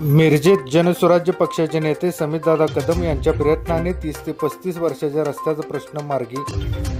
मिरजेत जनस्वराज्य पक्षाचे नेते समितदादा कदम यांच्या प्रयत्नाने तीस ते पस्तीस वर्षाच्या रस्त्याचा प्रश्न मार्गी.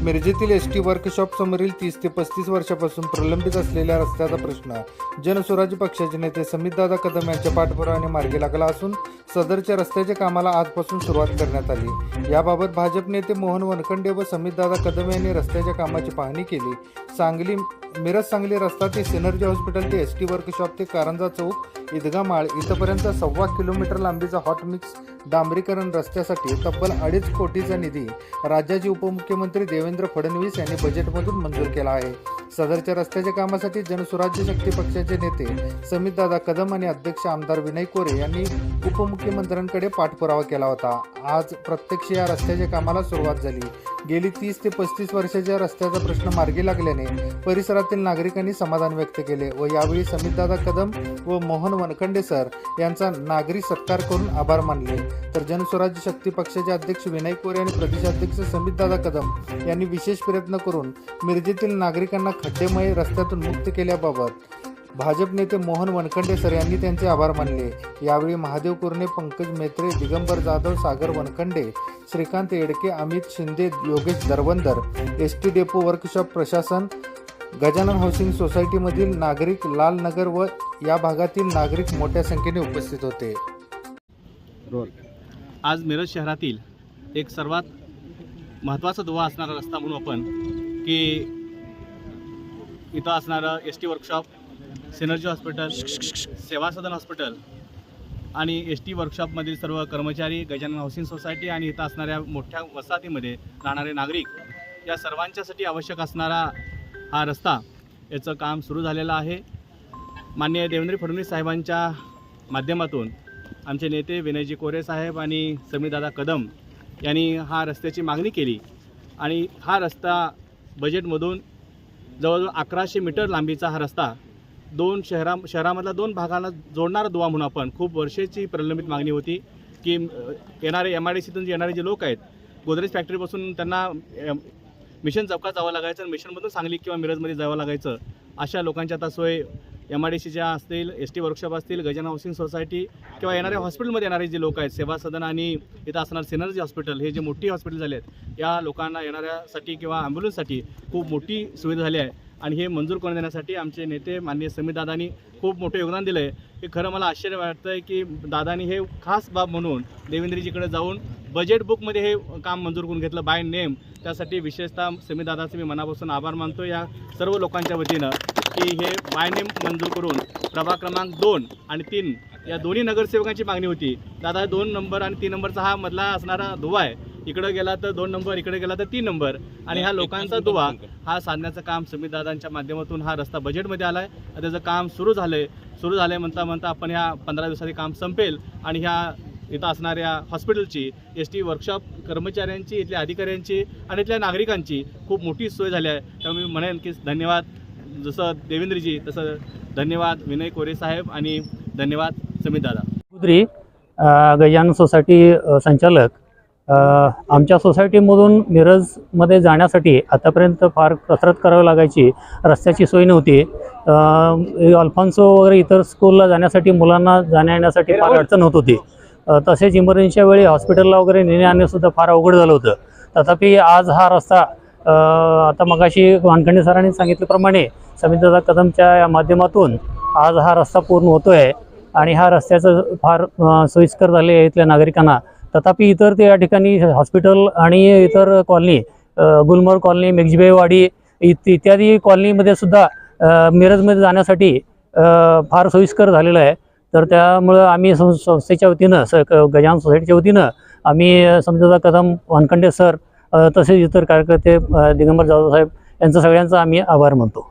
मिरजेतील एस टी वर्कशॉप समोरील तीस ते पस्तीस वर्षापासून प्रलंबित असलेल्या रस्त्याचा प्रश्न जनस्वराज्य पक्षाचे नेते समितदादा कदम यांच्या पाठपुरावाने मार्गी लागला असून सदरच्या रस्त्याच्या कामाला आजपासून सुरुवात करण्यात आली. याबाबत भाजप नेते मोहन वनखंडे व समितदादा कदम यांनी रस्त्याच्या कामाची पाहणी केली. सांगली मिरज सांगली रस्ता ते सिनर्जी हॉस्पिटल ते एस टी वर्कशॉप ते कारंजा चौक ईदगा माळ इथपर्यंत सव्वा किलोमीटर लांबीचा हॉट मिक्स डांबरीकरण रस्त्यासाठी तब्बल अडीच कोटीचा निधी राज्याचे उपमुख्यमंत्री देवेंद्र फडणवीस यांनी बजेटमधून मंजूर केला आहे. सदरच्या रस्त्याच्या कामासाठी जनसुराज्य शक्ती पक्षाचे नेते समितदादा कदम आणि अध्यक्ष आमदार विनय कोरे यांनी उपमुख्यमंत्र्यांकडे पाठपुरावा केला होता. आज प्रत्यक्ष या रस्त्याच्या कामाला सुरुवात झाली. गेली तीस ते पस्तीस वर्षाच्या रस्त्याचा प्रश्न मार्गी लागल्याने परिसरातील नागरिकांनी समाधान व्यक्त केले व यावेळी समितदादा कदम व मोहन वनखंडे सर यांचा नागरी सत्कार करून आभार मानले. तर जनस्वराज्य शक्ती पक्षाचे अध्यक्ष विनय कोरे आणि प्रदेशाध्यक्ष समितदादा कदम यांनी विशेष प्रयत्न करून मिरजेतील नागरिकांना खड्डेमय रस्त्यातून मुक्त केल्याबाबत भाजप नेते मोहन वनखंडे सर यांनी त्यांचे आभार मानले. यावेळी Mahadev Kurne Pankaj Metre Digambar Jadhav Sagar Wankhade Shrikant Yedke Amit Shinde Yogesh Darvandar S T depot workshop प्रशासन गजानन हाऊसिंग सोसायटीमधील नागरिक लाल नगर व या भागातील नागरिक मोठ्या संख्येने उपस्थित होते. आज मिरज शहरातील एक सर्वात महत्त्वाचा दुवा असणारा रस्ता म्हणू आपण की इथं असणारं S T workshop Synergy hospital Seva Sadan hospital आणि एस टी वर्कशॉपमधील सर्व कर्मचारी गजानन हाऊसिंग सोसायटी आणि इथं असणाऱ्या मोठ्या वसाहतीमध्ये राहणारे नागरिक या सर्वांच्यासाठी आवश्यक असणारा हा रस्ता याचं काम सुरू झालेलं आहे. माननीय देवेंद्र फडणवीस साहेबांच्या माध्यमातून आमचे नेते विनयजी कोरे साहेब आणि समीरदादा कदम यांनी हा रस्त्याची मागणी केली आणि हा रस्ता बजेटमधून जवळजवळ अकराशे मीटर लांबीचा हा रस्ता दोन शहरा शहरामधल्या दोन भागाला जोडणारा दुवा म्हणून आपण खूप वर्षाची प्रलंबित मागणी होती की येणारे एम आय डी सीतून जे येणारे जे लोक आहेत गोदरेज फॅक्टरीपासून त्यांना मिशन चौकात जावं लागायचं आणि मिशनमधून सांगली किंवा मिरजमध्ये जावं लागायचं अशा लोकांची आता सोय एम आय डी सीच्या असतील एस टी वर्कशॉप असतील गजानन हाऊसिंग सोसायटी किंवा येणाऱ्या हॉस्पिटलमध्ये येणारे जे लोक आहेत सेवा सदन आणि इथं असणार सिनर्जी हॉस्पिटल हे जे मोठी हॉस्पिटल झाले आहेत या लोकांना येणाऱ्यासाठी किंवा ॲम्ब्युलन्ससाठी खूप मोठी सुविधा झाली आहे. आणि हे मंजूर करून देण्यासाठी आमचे नेते माननीय समीरदादांनी खूप मोठं योगदान दिलं आहे हे खरं मला आश्चर्य वाटतं आहे की दादानी हे खास बाब म्हणून देवेंद्रजीकडे जाऊन बजेट बुकमध्ये हे काम मंजूर करून घेतलं बाय नेम त्यासाठी विशेषतः समीरदादाचे मी मनापासून आभार मानतो या सर्व लोकांच्या वतीनं की हे बाय नेम मंजूर करून प्रभाग क्रमांक दोन आणि तीन या दोन्ही नगरसेवकांची मागणी होती. दादा दोन नंबर आणि तीन नंबरचा हा मधला असणारा धुवा आहे. इकडं गेला तर दोन नंबर इकडे गेला तर तीन नंबर. आणि ह्या लोकांचा दुवा हा साधण्याचं काम समीरदादांच्या माध्यमातून हा रस्ता बजेटमध्ये आला आहे त्याचं काम सुरू झालं आहे सुरू झालं आहे म्हणता म्हणता आपण ह्या पंधरा दिवसाचे काम संपेल. आणि ह्या इथं असणाऱ्या हॉस्पिटलची एस टी वर्कशॉप कर्मचाऱ्यांची इथल्या अधिकाऱ्यांची आणि इथल्या नागरिकांची खूप मोठी सोय झाली आहे. त्यामुळे मी म्हणेन की धन्यवाद. जसं देवेंद्रजी तसं धन्यवाद विनय कोरे साहेब आणि धन्यवाद समीरदादा कुद्री अ, गजानन सोसायटी संचालक आमच्या सोसायटीमधून मिरजमध्ये जाण्यासाठी आतापर्यंत फार कसरत करावी लागायची रस्त्याची सोय नव्हती. अल्फान्सो वगैरे इतर स्कूलला जाण्यासाठी मुलांना जाण्या येण्यासाठी फार अडचण होत होती. तसेच इमर्जन्सीच्या वेळी हॉस्पिटलला वगैरे नेणे आणणेसुद्धा फार अवघड झालं होतं. तथापि आज हा रस्ता आता मगाशी वानखंडे सरांनी सांगितल्याप्रमाणे समितदादा कदमच्या या माध्यमातून आज हा रस्ता पूर्ण होतो आहे आणि हा रस्त्याचं फार सोयीस्कर झाले आहे इथल्या नागरिकांना. तथापि इतर ते या ठिकाणी हॉस्पिटल आणि इतर कॉलनी गुलमर्ग कॉलनी मेघजीबाईवाडी इत इत्यादी कॉलनीमध्ये सुद्धा मिरजमध्ये जाण्यासाठी फार सोयीस्कर झालेलं आहे. तर त्यामुळं आम्ही सं संस्थेच्या वतीनं स गजान सोसायटीच्या वतीनं आम्ही समजा कदम वानखंडे सर तसेच इतर कार्यकर्ते दिगंबर जाधव साहेब यांचं सगळ्यांचा आम्ही आभार मानतो.